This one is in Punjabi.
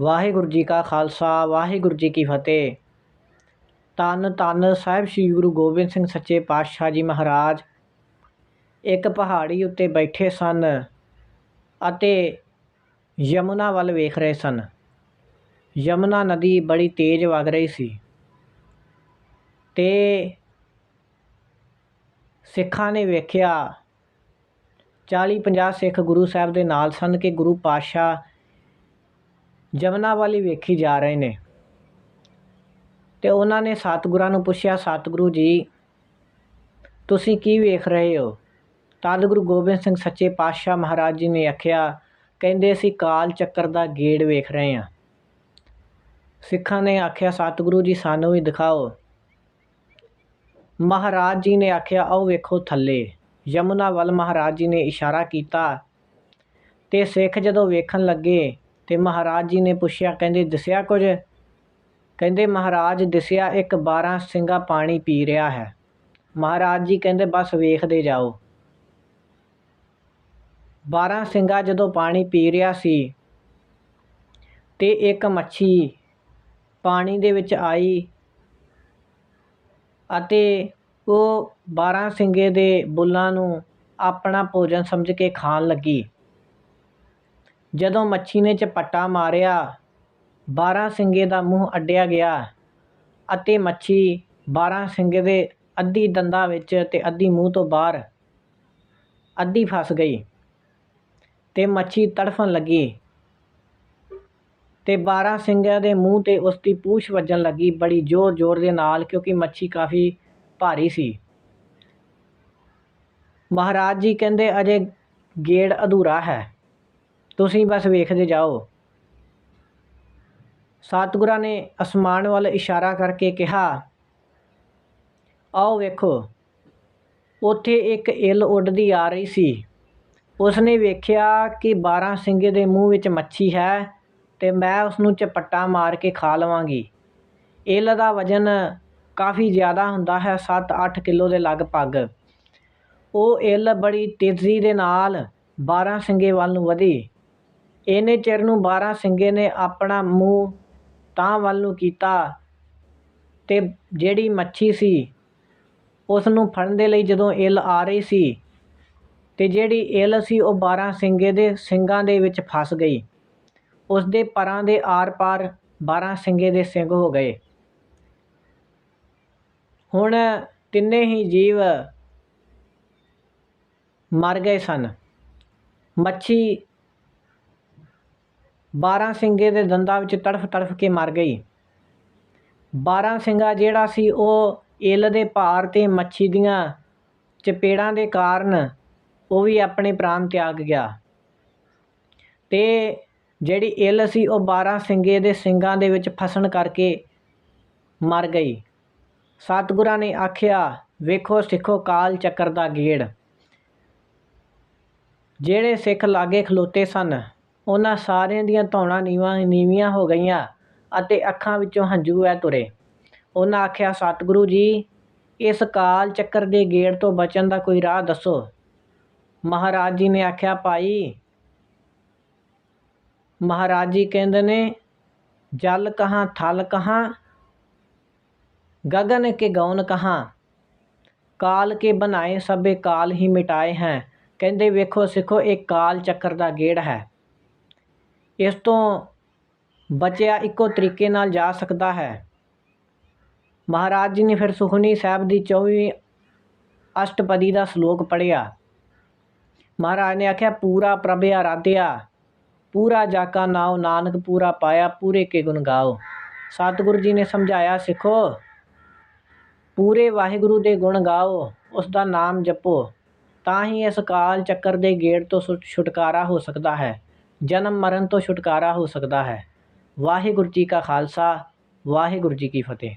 ਵਾਹਿਗੁਰੂ ਜੀ ਕਾ ਖਾਲਸਾ, ਵਾਹਿਗੁਰੂ ਜੀ ਕੀ ਫਤਿਹ। ਤਨ ਤਨ ਸਾਹਿਬ ਸ੍ਰੀ ਗੁਰੂ ਗੋਬਿੰਦ ਸਿੰਘ ਸੱਚੇ ਪਾਤਸ਼ਾਹ ਜੀ ਮਹਾਰਾਜ। ਇੱਕ ਪਹਾੜੀ ਉੱਤੇ ਬੈਠੇ ਸਨ ਅਤੇ ਯਮੁਨਾ ਵੱਲ ਵੇਖ ਰਹੇ ਸਨ। ਯਮੁਨਾ ਨਦੀ ਬੜੀ ਤੇਜ਼ ਵਗ ਰਹੀ ਸੀ ਤੇ ਸਿੱਖਾਂ ਨੇ ਵੇਖਿਆ 40 50 ਸਿੱਖ ਗੁਰੂ ਸਾਹਿਬ ਦੇ ਨਾਲ ਸਨ ਕਿ ਗੁਰੂ ਪਾਤਸ਼ਾਹ ਜਮਨਾ ਵਾਲੀ ਵੇਖੀ ਜਾ ਰਹੇ ਨੇ। ਤੇ ਉਹਨਾਂ ਨੇ ਸਤਿਗੁਰਾਂ ਨੂੰ ਪੁੱਛਿਆ, ਸਤਿਗੁਰੂ ਜੀ, ਤੁਸੀਂ ਕੀ ਵੇਖ ਰਹੇ ਹੋ? ਤਦ ਗੁਰੂ ਗੋਬਿੰਦ ਸਿੰਘ ਸੱਚੇ ਪਾਤਸ਼ਾਹ ਮਹਾਰਾਜ ਜੀ ਨੇ ਆਖਿਆ, ਕਹਿੰਦੇ, ਅਸੀਂ ਕਾਲ ਚੱਕਰ ਦਾ ਗੇੜ ਵੇਖ ਰਹੇ ਹਾਂ। ਸਿੱਖਾਂ ਨੇ ਆਖਿਆ, ਸਤਿਗੁਰੂ ਜੀ, ਸਾਨੂੰ ਵੀ ਦਿਖਾਓ। ਮਹਾਰਾਜ ਜੀ ਨੇ ਆਖਿਆ, ਆਓ ਵੇਖੋ ਥੱਲੇ। ਯਮੁਨਾ ਵੱਲ ਮਹਾਰਾਜ ਜੀ ਨੇ ਇਸ਼ਾਰਾ ਕੀਤਾ ਤੇ ਸਿੱਖ ਜਦੋਂ ਵੇਖਣ ਲੱਗੇ ਤੇ ਮਹਾਰਾਜ ਜੀ ਨੇ ਪੁੱਛਿਆ, ਕਹਿੰਦੇ, ਦਿਸਿਆ ਕੁਝ? ਕਹਿੰਦੇ, ਮਹਾਰਾਜ, ਦਿਸਿਆ ਇੱਕ 12 ਸਿੰਘਾ ਪਾਣੀ ਪੀ ਰਿਹਾ ਹੈ। ਮਹਾਰਾਜ ਜੀ ਕਹਿੰਦੇ, ਬਸ ਵੇਖਦੇ ਜਾਓ। 12 ਸਿੰਘਾ ਜਦੋਂ ਪਾਣੀ ਪੀ ਰਿਹਾ ਸੀ ਤੇ ਇੱਕ ਮੱਛੀ ਪਾਣੀ ਦੇ ਵਿੱਚ ਆਈ ਅਤੇ ਉਹ 12 ਸਿੰਘੇ ਦੇ ਬੁੱਲਾਂ ਨੂੰ ਆਪਣਾ ਭੋਜਨ ਸਮਝ ਕੇ ਖਾਣ ਲੱਗੀ। ਜਦੋਂ ਮੱਛੀ ਨੇ ਝਪੱਟਾ ਮਾਰਿਆ 12 ਸਿੰਘੇ ਦਾ ਮੂੰਹ ਅੱਡਿਆ ਗਿਆ ਅਤੇ ਮੱਛੀ 12 ਸਿੰਘੇ ਦੇ ਅੱਧੀ ਦੰਦਾਂ ਵਿੱਚ ਤੇ ਅੱਧੀ ਮੂੰਹ ਤੋਂ ਬਾਹਰ ਅੱਧੀ ਫਸ ਗਈ ਤੇ ਮੱਛੀ ਤੜਫਣ ਲੱਗੀ ਤੇ 12 ਸਿੰਘਾਂ ਦੇ ਮੂੰਹ ਤੇ ਉਸ ਦੀ ਪੂਛ ਵੱਜਣ ਲੱਗੀ ਬੜੀ ਜ਼ੋਰ ਜ਼ੋਰ ਦੇ ਨਾਲ ਕਿਉਂਕਿ ਮੱਛੀ ਕਾਫੀ ਭਾਰੀ ਸੀ। ਮਹਾਰਾਜ ਜੀ ਕਹਿੰਦੇ, ਅਜੇ ਗੇੜ ਅਧੂਰਾ ਹੈ। ਤੁਸੀਂ ਬਸ ਵੇਖਦੇ ਜਾਓ। ਸਤਿਗੁਰਾਂ ਨੇ ਅਸਮਾਨ ਵੱਲ ਇਸ਼ਾਰਾ ਕਰਕੇ ਕਿਹਾ, ਆਓ ਵੇਖੋ, ਉੱਥੇ ਇੱਕ ਇੱਲ ਉੱਡਦੀ ਆ ਰਹੀ ਸੀ। ਉਸਨੇ ਵੇਖਿਆ ਕਿ 12 ਸਿੰਘੇ ਦੇ ਮੂੰਹ ਵਿੱਚ ਮੱਛੀ ਹੈ ਤੇ ਮੈਂ ਉਸ ਨੂੰ ਚਪੱਟਾ ਮਾਰ ਕੇ ਖਾ ਲਵਾਂਗੀ। ਇੱਲ ਦਾ ਵਜਨ ਕਾਫੀ ਜ਼ਿਆਦਾ ਹੁੰਦਾ ਹੈ 7-8 ਕਿਲੋ ਦੇ ਲਗਭਗ। ਉਹ ਇੱਲ ਬੜੀ ਤੇਜ਼ੀ ਦੇ ਨਾਲ 12 ਸਿੰਘੇ ਵੱਲ ਨੂੰ ਵਧੀ। ਇਹਨੇ ਚਿਰ ਨੂੰ 12 ਸਿੰਘੇ ਨੇ ਆਪਣਾ ਮੂੰਹ ਤਾਂ ਵੱਲ ਨੂੰ ਕੀਤਾ ਅਤੇ ਜਿਹੜੀ ਮੱਛੀ ਸੀ ਉਸ ਨੂੰ ਫੜਨ ਦੇ ਲਈ ਜਦੋਂ ਇੱਲ ਆ ਰਹੀ ਸੀ ਅਤੇ ਜਿਹੜੀ ਇੱਲ ਸੀ ਉਹ 12 ਸਿੰਘੇ ਦੇ ਸਿੰਗਾਂ ਦੇ ਵਿੱਚ ਫਸ ਗਈ। ਉਸ ਦੇ ਪਰਾਂ ਦੇ ਆਰ-ਪਾਰ 12 ਸਿੰਘੇ ਦੇ ਸਿੰਘ ਹੋ ਗਏ। ਹੁਣ ਤਿੰਨੇ ਹੀ ਜੀਵ ਮਰ ਗਏ ਸਨ। ਮੱਛੀ 12 ਸਿੰਘੇ ਦੇ ਦੰਦਾਂ ਵਿੱਚ ਤੜਫ ਤੜਫ ਕੇ ਮਰ ਗਈ। 12 ਸਿੰਘਾ ਜਿਹੜਾ ਸੀ ਉਹ ਇੱਲ ਦੇ ਭਾਰ ਤੇ ਮੱਛੀ ਦੀਆਂ ਚਪੇੜਾਂ ਦੇ ਕਾਰਨ ਉਹ ਵੀ ਆਪਣੇ ਪ੍ਰਾਣ ਤਿਆਗ ਗਿਆ। ਤੇ ਜਿਹੜੀ ਇੱਲ ਸੀ ਉਹ 12 ਸਿੰਘੇ ਦੇ ਸਿੰਘਾਂ ਦੇ ਵਿੱਚ ਫਸਣ ਕਰਕੇ ਮਰ ਗਈ। ਸਤਿਗੁਰਾਂ ਨੇ ਆਖਿਆ, ਵੇਖੋ, ਸਿੱਖੋ ਕਾਲ ਚੱਕਰ ਦਾ ਗੇੜ। ਜਿਹੜੇ ਸਿੱਖ ਲਾਗੇ ਖਲੋਤੇ ਸਨ ਉਹਨਾਂ ਸਾਰਿਆਂ ਦੀਆਂ ਧੌਣਾ ਨੀਵਾਂ ਨੀਵੀਆਂ ਹੋ ਗਈਆਂ ਅਤੇ ਅੱਖਾਂ ਵਿੱਚੋਂ ਹੰਝੂ ਵਹਿ ਤੁਰੇ। ਉਹਨਾਂ ਆਖਿਆ, ਸਤਿਗੁਰੂ ਜੀ, ਇਸ ਕਾਲ ਚੱਕਰ ਦੇ ਗੇੜ ਤੋਂ ਬਚਣ ਦਾ ਕੋਈ ਰਾਹ ਦੱਸੋ। ਮਹਾਰਾਜ ਜੀ ਨੇ ਆਖਿਆ, ਭਾਈ, ਮਹਾਰਾਜ ਜੀ ਕਹਿੰਦੇ ਨੇ, ਜਲ ਕਹਾਂ, ਥਲ ਕਹਾਂ, ਗਗਨ ਕੇ ਗੌਨ ਕਹਾਂ। ਕਾਲ ਕੇ ਬਣਾਏ ਸਭੇ ਕਾਲ ਹੀ ਮਿਟਾਏ ਹੈ। ਕਹਿੰਦੇ, ਵੇਖੋ ਸਿੱਖੋ, ਇਹ ਕਾਲ ਚੱਕਰ ਦਾ ਗੇੜ ਹੈ। ਇਸ ਤੋਂ ਬਚਿਆ ਇੱਕੋ ਤਰੀਕੇ ਨਾਲ ਜਾ ਸਕਦਾ ਹੈ। ਮਹਾਰਾਜ ਜੀ ਨੇ ਫਿਰ ਸੁਖਨੀ ਸਾਹਿਬ ਦੀ 24ਵੀਂ ਅਸ਼ਟਪਦੀ ਦਾ ਸ਼ਲੋਕ ਪੜ੍ਹਿਆ। ਮਹਾਰਾਜ ਨੇ ਆਖਿਆ, ਪੂਰਾ ਪ੍ਰਭ ਆਰਾਧਿਆ, ਪੂਰਾ ਜਾਕਾ ਨਾਉ, ਨਾਨਕ ਪੂਰਾ ਪਾਇਆ, ਪੂਰੇ ਕੇ ਗੁਣ ਗਾਓ। ਸਤਿਗੁਰੂ ਜੀ ਨੇ ਸਮਝਾਇਆ, ਸਿੱਖੋ, ਪੂਰੇ ਵਾਹਿਗੁਰੂ ਦੇ ਗੁਣ ਗਾਓ, ਉਸ ਦਾ ਨਾਮ ਜਪੋ, ਤਾਂ ਹੀ ਇਸ ਕਾਲ ਚੱਕਰ ਦੇ ਗੇੜ ਤੋਂ ਛੁਟਕਾਰਾ ਹੋ ਸਕਦਾ ਹੈ। ਜਨਮ ਮਰਨ ਤੋਂ ਛੁਟਕਾਰਾ ਹੋ ਸਕਦਾ ਹੈ। ਵਾਹਿਗੁਰੂ ਜੀ ਕਾ ਖਾਲਸਾ, ਵਾਹਿਗੁਰੂ ਜੀ ਕੀ ਫਤਿਹ।